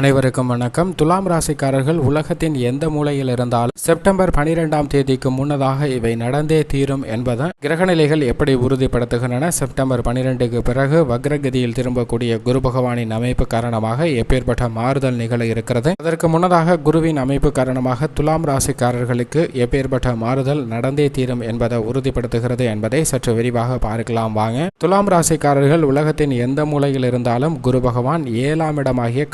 அனைவருக்கும் வணக்கம். துலாம் ராசிக்காரர்கள் உலகத்தின் எந்த மூலையில் இருந்தாலும் செப்டம்பர் பனிரெண்டாம் தேதிக்கு முன்னதாக இவை நடந்தே தீரும் என்பதை கிரகநிலைகள் எப்படி உறுதிப்படுத்துகின்றன? செப்டம்பர் பனிரெண்டுக்கு பிறகு வக்ரகதியில் திரும்பக்கூடிய குரு பகவானின் அமைப்பு காரணமாக எப்பேற்பட்ட மாறுதல் நிகழ இருக்கிறது. அதற்கு முன்னதாக குருவின் அமைப்பு காரணமாக துலாம் ராசிக்காரர்களுக்கு எப்பேற்பட்ட மாறுதல் நடந்தே தீரும் என்பதை உறுதிப்படுத்துகிறது என்பதை சற்று விரிவாக பார்க்கலாம் வாங்க. துலாம் ராசிக்காரர்கள் உலகத்தின் எந்த மூலையில் இருந்தாலும் குரு பகவான் ஏழாம் இடமாகிய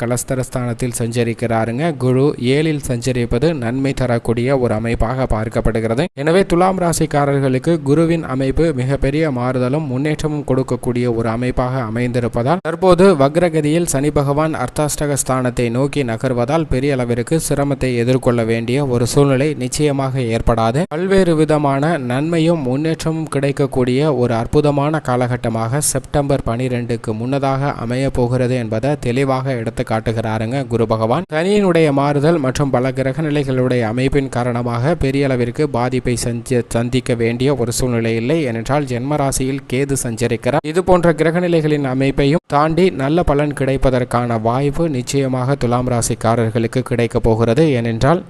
ஸ்தானத்தில் சஞ்சரிக்கிறாருங்க. குரு ஏழில் சஞ்சரிப்பது நன்மை தரக்கூடிய ஒரு அமைப்பாக பார்க்கப்படுகிறது. எனவே துலாம் ராசிக்காரர்களுக்கு குருவின் அமைப்பு மிகப்பெரிய மாறுதலும் முன்னேற்றமும் கொடுக்கக்கூடிய ஒரு அமைப்பாக அமைந்திருப்பதால் தற்போது வக்ரகதியில் சனி பகவான் அர்த்தாஷ்டக ஸ்தானத்தை நோக்கி நகர்வதால் பெரிய அளவிற்கு சிரமத்தை எதிர்கொள்ள வேண்டிய ஒரு சூழ்நிலை நிச்சயமாக ஏற்படாது. பல்வேறு விதமான நன்மையும் முன்னேற்றமும் கிடைக்கக்கூடிய ஒரு அற்புதமான காலகட்டமாக செப்டம்பர் பனிரெண்டுக்கு முன்னதாக அமைய போகிறது என்பதை தெளிவாக எடுத்து காட்டுகிறார் பாருங்க குரு பகவான். சனியினுடைய மாறுதல் மற்றும் பல கிரக நிலைகளுடைய அமைப்பின் காரணமாக பெரிய அளவிற்கு பாதிப்பை சந்திக்க வேண்டிய ஒரு சூழ்நிலை இல்லை. ஏனென்றால் ஜென்ம ராசியில் கேது சஞ்சரிக்கிறார். இது போன்ற கிரகநிலைகளின் அமைப்பையும் தாண்டி நல்ல பலன் கிடைப்பதற்கான வாய்ப்பு நிச்சயமாக துலாம் ராசிக்காரர்களுக்கு கிடைக்கப் போகிறது. ஏனென்றால்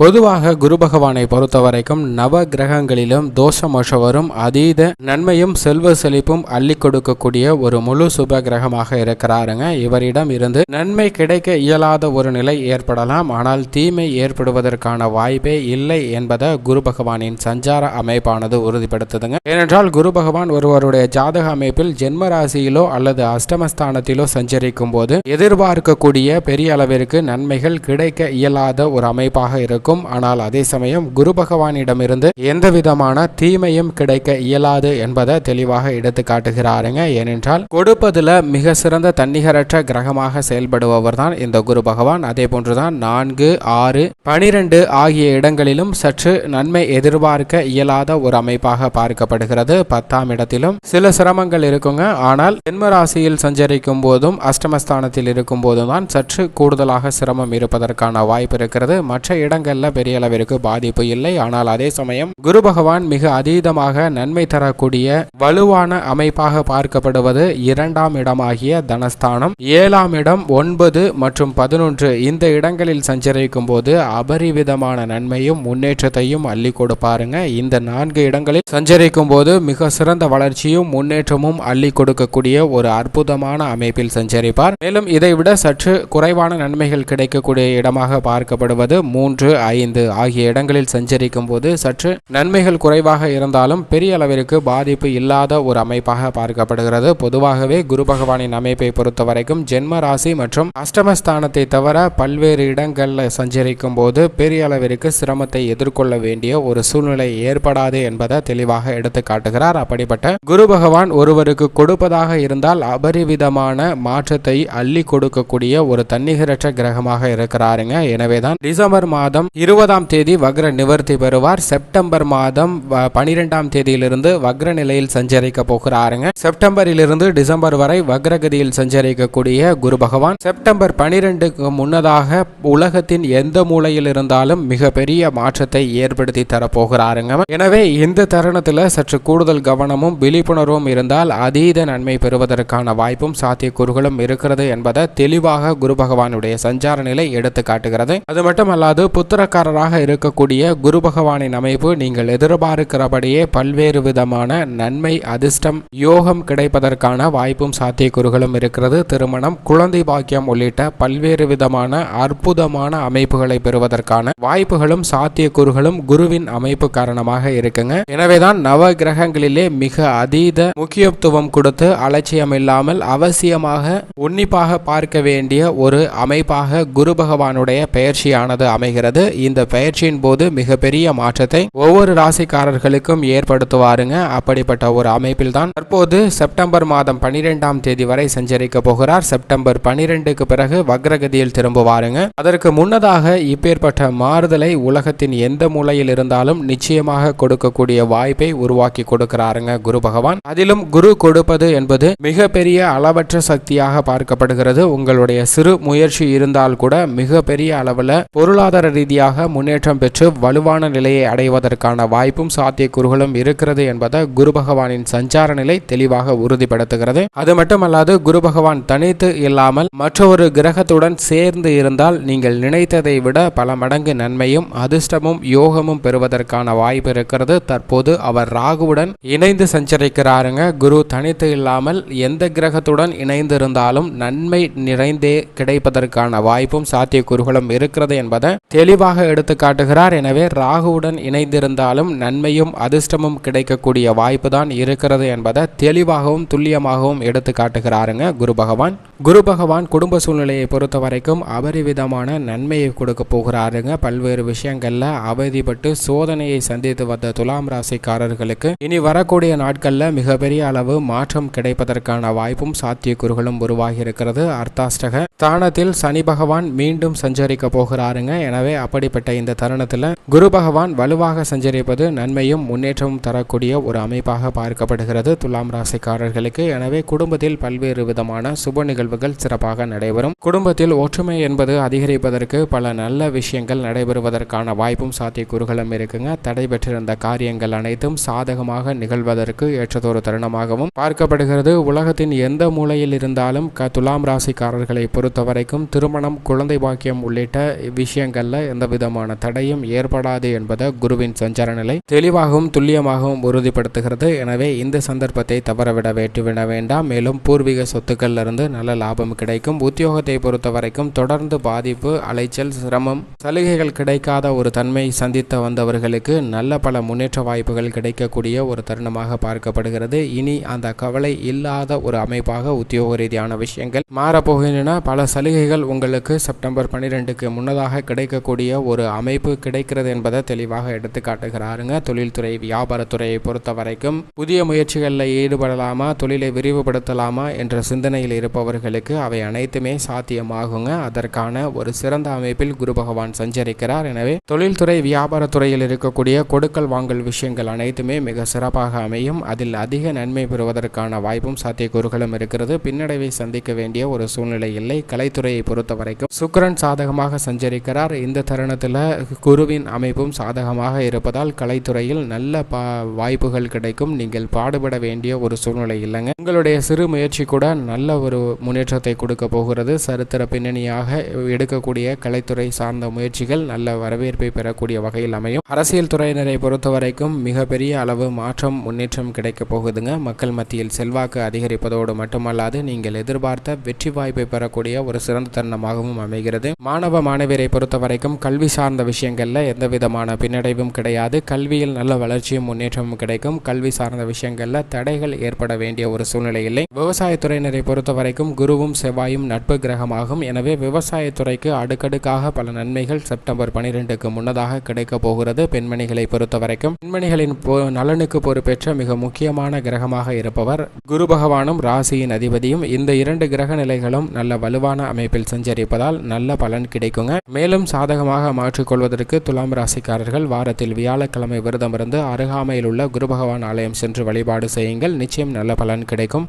பொதுவாக குரு பகவானை பொறுத்தவரைக்கும் நவ கிரகங்களிலும் தோஷமோஷவரும் அதீத நன்மையும் செல்வ செழிப்பும் அள்ளி கொடுக்கக்கூடிய ஒரு முழு சுப கிரகமாக இருக்கிறாருங்க. இவரிடம் இருந்து நன்மை கிடைக்க இயலாத ஒரு நிலை ஏற்படலாம். ஆனால் தீமை ஏற்படுவதற்கான வாய்ப்பே இல்லை என்பதை குரு பகவானின் சஞ்சார அமைப்பானது உறுதிப்படுத்துதுங்க. ஏனென்றால் குரு பகவான் ஒருவருடைய ஜாதக அமைப்பில் ஜென்ம ராசியிலோ அல்லது அஷ்டமஸ்தானத்திலோ சஞ்சரிக்கும் போது எதிர்பார்க்கக்கூடிய பெரிய அளவிற்கு நன்மைகள் கிடைக்க இயலாத ஒரு அமைப்பாக இருக்கும். ஆனால் அதே சமயம் குரு பகவானிடமிருந்து எந்த விதமான தீமையும் கிடைக்க இயலாது என்பதை தெளிவாக எடுத்து காட்டுகிறாருங்க. ஏனென்றால் கொடுப்பதுல மிக சிறந்த தன்னிகரற்ற கிரகமாக செயல்படுபவர் தான் இந்த குரு பகவான். அதே போன்றுதான் நான்கு ஆறு பனிரெண்டு ஆகிய இடங்களிலும் சற்று நன்மை எதிர்பார்க்க இயலாத ஒரு அமைப்பாக பார்க்கப்படுகிறது. பத்தாம் இடத்திலும் சில சிரமங்கள் இருக்குங்க. ஆனால் ஜென்மராசியில் சஞ்சரிக்கும் போதும் அஷ்டமஸ்தானத்தில் இருக்கும் போதும் தான் சற்று கூடுதலாக சிரமம் இருப்பதற்கான வாய்ப்பு இருக்கிறது. மற்ற செல்ல பெரிய அளவிற்கு பாதிப்பு இல்லை. ஆனால் அதே சமயம் குரு பகவான் மிக அதீதமாக நன்மை தரக்கூடிய வலுவான அமைப்பாக பார்க்கப்படுவது இரண்டாம் இடமாகிய தனஸ்தானம். ஏழாம் இடம் ஒன்பது மற்றும் பதினொன்று இந்த இடங்களில் சஞ்சரிக்கும் போது அபரிவிதமான நன்மையும் முன்னேற்றத்தையும் அள்ளி கொடுப்பாருங்க இந்த நான்கு இடங்களில் சஞ்சரிக்கும் போது மிக சிறந்த வளர்ச்சியும் முன்னேற்றமும் அள்ளி கொடுக்கக்கூடிய ஒரு அற்புதமான அமைப்பில் சஞ்சரிப்பார். மேலும் இதை விட சற்று குறைவான நன்மைகள் கிடைக்கக்கூடிய இடமாக பார்க்கப்படுவது மூன்று ஐந்து ஆகிய இடங்களில் சஞ்சரிக்கும் போது சற்று நன்மைகள் குறைவாக இருந்தாலும் பெரிய அளவிற்கு பாதிப்பு இல்லாத ஒரு அமைப்பாக பார்க்கப்படுகிறது. பொதுவாகவே குரு பகவானின் அமைப்பை பொறுத்த வரைக்கும் ஜென்ம ராசி மற்றும் அஷ்டமஸ்தானத்தை தவிர பல்வேறு இடங்களில் சஞ்சரிக்கும் போது பெரிய அளவிற்கு சிரமத்தை எதிர்கொள்ள வேண்டிய ஒரு சூழ்நிலை ஏற்படாது என்பதை தெளிவாக எடுத்து காட்டுகிறார். அப்படிப்பட்ட குரு பகவான் ஒருவருக்கு கொடுப்பதாக இருந்தால் அபரிவிதமான மாற்றத்தை அள்ளி கொடுக்கக்கூடிய ஒரு தன்னிகரற்ற கிரகமாக இருக்கிறாருங்க. எனவேதான் டிசம்பர் மாதம் இருபதாம் தேதி வக்ர நிவர்த்தி பெறுவார். செப்டம்பர் மாதம் வ- பனிரெண்டாம் தேதியிலிருந்து வக்ர நிலையில் சஞ்சரிக்க போகிறாருங்க. செப்டம்பரிலிருந்து டிசம்பர் வரை வக்ரகதியில் சஞ்சரிக்கக்கூடிய குரு பகவான். செப்டம்பர் பனிரெண்டுக்கு முன்னதாக உலகத்தின் எந்த மூலையில் இருந்தாலும் மிகப்பெரிய மாற்றத்தை ஏற்படுத்தி தரப்போகிறாருங்க. எனவே இந்த தருணத்தில் சற்று கூடுதல் கவனமும் விழிப்புணர்வும் இருந்தால் அதீத நன்மை பெறுவதற்கான வாய்ப்பும் சாத்தியக்கூறுகளும் இருக்கிறது என்பதை தெளிவாக குரு பகவானுடைய சஞ்சார நிலை எடுத்து காட்டுகிறது அது மட்டுமல்லாது புத்திரக்காரராக இருக்கக்கூடிய குரு பகவானின் அமைப்பு நீங்கள் எதிர்பார்க்கிறபடியே பல்வேறு விதமான நன்மை அதிர்ஷ்டம் யோகம் கிடைப்பதற்கான வாய்ப்பும் சாத்தியக்கூறுகளும் இருக்கிறது. திருமணம் குழந்தை பாக்கியம் உள்ளிட்ட பல்வேறு விதமான அற்புதமான அமைப்புகளை பெறுவதற்கான வாய்ப்புகளும் சாத்தியக்கூறுகளும் குருவின் அமைப்பு காரணமாக இருக்குங்க. எனவேதான் நவ கிரகங்களிலே மிக அதீத முக்கியத்துவம் கொடுத்து அலட்சியம் இல்லாமல் அவசியமாக உன்னிப்பாக பார்க்க வேண்டிய ஒரு அமைப்பாக குரு பகவானுடைய பெயர்ச்சியானது அமைகிறது. இந்த பயிற்சியின் போது மிகப்பெரிய மாற்றத்தை ஒவ்வொரு ராசிக்காரர்களுக்கும் ஏற்படுத்துவாருங்க. அப்படிப்பட்ட ஒரு அமைப்பில் தான் தற்போது செப்டம்பர் மாதம் பனிரெண்டாம் தேதி வரை சஞ்சரிக்க போகிறார். செப்டம்பர் பனிரெண்டுக்கு பிறகு வக்ரகதியில் திரும்புவாருங்க. அதற்கு முன்னதாக இப்பேற்பட்ட மாறுதலை உலகத்தின் எந்த மூலையில் இருந்தாலும் நிச்சயமாக கொடுக்கக்கூடிய வாய்ப்பை உருவாக்கி கொடுக்கிறாருங்க குரு பகவான். அதிலும் குரு கொடுப்பது என்பது மிகப்பெரிய அளவற்ற சக்தியாக பார்க்கப்படுகிறது. உங்களுடைய சிறு முயற்சி இருந்தால் கூட மிகப்பெரிய அளவில் பொருளாதார ரீதியாக ரீதியாக முன்னேற்றம் பெற்று வலுவான நிலையை அடைவதற்கான வாய்ப்பும் சாத்தியக்கூறுகளும் இருக்கிறது என்பதை குரு பகவானின் சஞ்சார நிலை தெளிவாக உறுதிப்படுத்துகிறது. அது மட்டுமல்லாது குரு பகவான் தனித்து இல்லாமல் மற்றொரு கிரகத்துடன் சேர்ந்து இருந்தால் நீங்கள் நினைத்ததை விட பல மடங்கு நன்மையும் அதிர்ஷ்டமும் யோகமும் பெறுவதற்கான வாய்ப்பு இருக்கிறது. தற்போது அவர் ராகுவுடன் இணைந்து சஞ்சரிக்கிறாருங்க. குரு தனித்து இல்லாமல் எந்த கிரகத்துடன் இணைந்து இருந்தாலும் நன்மை நிறைந்தே கிடைப்பதற்கான வாய்ப்பும் சாத்தியக்கூறுகளும் இருக்கிறது என்பதை தெளிவாக எடுத்து காட்டுகிறார். எனவே ராகுவுடன் இணைந்திருந்தாலும் நன்மையும் அதிர்ஷ்டமும் கிடைக்கக்கூடிய வாய்ப்பு தான் இருக்கிறது என்பதை தெளிவாகவும் துல்லியமாகவும் எடுத்து காட்டுகிறாருங்க குரு பகவான். குரு பகவான் குடும்ப சூழ்நிலையை பொறுத்த வரைக்கும் அபரிவிதமான நன்மையை கொடுக்க போகிறாருங்க. பல்வேறு விஷயங்கள்ல அவதிப்பட்டு சோதனையை சந்தித்து வந்த துலாம் ராசிக்காரர்களுக்கு இனி வரக்கூடிய நாட்களில் மிகப்பெரிய அளவு மாற்றம் கிடைப்பதற்கான வாய்ப்பும் சாத்தியக்கூறுகளும் உருவாகி இருக்கிறது. அர்த்தாஷ்டக ஸ்தானத்தில் சனி பகவான் மீண்டும் சஞ்சரிக்க போகிறாருங்க. எனவே அப்படிப்பட்ட இந்த தருணத்தில் குரு பகவான் வலுவாக சஞ்சரிப்பது நன்மையும் முன்னேற்றமும் தரக்கூடிய ஒரு அமைப்பாக பார்க்கப்படுகிறது. துலாம் ராசிக்காரர்களுக்கு எனவே குடும்பத்தில் பல்வேறு விதமான சுப நிகழ்வுகள் சிறப்பாக நடைபெறும். குடும்பத்தில் ஒற்றுமை என்பது அதிகரிப்பதற்கு பல நல்ல விஷயங்கள் நடைபெறுவதற்கான வாய்ப்பும் சாத்தியக்கூறுகளும் இருக்குங்க. தடைபெற்றிருந்த காரியங்கள் அனைத்தும் சாதகமாக நிகழ்வதற்கு ஏற்றதொரு தருணமாகவும் பார்க்கப்படுகிறது. உலகத்தின் எந்த மூலையில் இருந்தாலும் க துலாம் ராசிக்காரர்களை பொறுத்த வரைக்கும் திருமணம் குழந்தை பாக்கியம் உள்ளிட்ட விஷயங்கள்ல எந்த விதமான தடையும் ஏற்படாது என்பதை குருவின் சஞ்சார நிலை. தெளிவாகவும் துல்லியமாகவும் உறுதிப்படுத்துகிறது. எனவே இந்த சந்தர்ப்பத்தை தவறவிட வேட்டுவிட வேண்டாம். மேலும் பூர்வீக சொத்துக்கள்ல இருந்து நல்ல லாபம் கிடைக்கும். உத்தியோகத்தை பொறுத்த வரைக்கும் தொடர்ந்து பாதிப்பு அலைச்சல் சிரமம் சலுகைகள் கிடைக்காத ஒரு தன்மை சந்தித்து வந்தவர்களுக்கு நல்ல பல முன்னேற்ற வாய்ப்புகள் கிடைக்கக்கூடிய ஒரு தருணமாக பார்க்கப்படுகிறது. இனி அந்த கவலை இல்லாத ஒரு அமைப்பாக உத்தியோக ரீதியான விஷயங்கள் மாறப்போகின்றன. பல சலுகைகள் உங்களுக்கு செப்டம்பர் பன்னிரெண்டுக்கு முன்னதாக கிடைக்கக்கூடிய ஒரு அமைப்பு கிடைக்கிறது என்பதை தெளிவாக எடுத்து காட்டுகிறாருங்க. தொழில்துறை வியாபாரத்துறையை பொறுத்த வரைக்கும் புதிய முயற்சிகளில் ஈடுபடலாமா தொழிலை விரிவுபடுத்தலாமா என்ற சிந்தனையில் இருப்பவர்களுக்கு அவை அனைத்துமே சாத்தியமாகுங்க. அதற்கான ஒரு சிறந்த அமைப்பில் குரு பகவான் சஞ்சரிக்கிறார். எனவே தொழில்துறை வியாபாரத்துறையில் இருக்கக்கூடிய கொடுக்கல் வாங்கல் விஷயங்கள் அனைத்துமே மிக சிறப்பாக அமையும். அதில் அதிக நன்மை பெறுவதற்கான வாய்ப்பும் சாத்தியக்கூறுகளும் இருக்கிறது. பின்னடைவை சந்திக்க வேண்டிய ஒரு சூழ்நிலை இல்லை. கலைத்துறையை பொறுத்த வரைக்கும் சுக்கிரன் சாதகமாக சஞ்சரிக்கிறார். இந்த தருணத்தில் குருவின் அமைப்பும் சாதகமாக இருப்பதால் கலைத்துறையில் நல்ல பா வாய்ப்புகள் கிடைக்கும். நீங்கள் பாடுபட வேண்டிய ஒரு சூழ்நிலை இல்லைங்க. உங்களுடைய சிறு முயற்சி கூட நல்ல ஒரு முன்னேற்றத்தை கொடுக்க போகிறது. சரித்திர பின்னணியாக எடுக்கக்கூடிய கலைத்துறை சார்ந்த முயற்சிகள் நல்ல வரவேற்பை பெறக்கூடிய வகையில் அமையும். அரசியல் துறையினரை பொறுத்த வரைக்கும் மிகப்பெரிய அளவு மாற்றம் முன்னேற்றம் கிடைக்கப் போகுதுங்க. மக்கள் மத்தியில் செல்வாக்கு அதிகரிப்பதோடு மட்டுமல்லாது நீங்கள் எதிர்பார்த்த வெற்றி வாய்ப்பை பெறக்கூடிய ஒரு சிறந்த தருணமாகவும் அமைகிறது. மாணவ மாணவியரை பொறுத்த வரைக்கும் கல்வி சார்ந்த விஷயங்களில் எந்த விதமான பின்னடைவும் கிடையாது. கல்வியில் நல்ல வளர்ச்சியும் முன்னேற்றமும் கிடைக்கும். கல்வி சார்ந்த விஷயங்களில் தடைகள் ஏற்பட வேண்டிய ஒரு சூழ்நிலை இல்லை. விவசாயத்துறையினரை பொறுத்த வரைக்கும் குருவும் செவ்வாயும் நட்பு கிரகமாகும். எனவே விவசாயத்துறைக்கு அடுக்கடுக்காக பல நன்மைகள் செப்டம்பர் பனிரெண்டுக்கு முன்னதாக கிடைக்க போகிறது. பெண்மணிகளை பொறுத்த வரைக்கும் பெண்மணிகளின் பொ- நலனுக்கு பொறுப்பேற்ற மிக முக்கியமான கிரகமாக இருப்பவர் குரு பகவானும் ராசியின் அதிபதியும். இந்த இரண்டு கிரக நிலைகளும் நல்ல வலுவான அமைப்பில் சஞ்சரிப்பதால் நல்ல பலன் கிடைக்குங்க. மேலும் சாதகமாக மாற்றிக்கொள்வதற்கு துலாம் ராசிக்காரர்கள் வாரத்தில் வியாழக்கிழமை விரதமிருந்து அருகாமையில் உள்ள குரு பகவான் ஆலயம் சென்று வழிபாடு செய்யுங்கள். நிச்சயம் நல்ல பலன் கிடைக்கும்.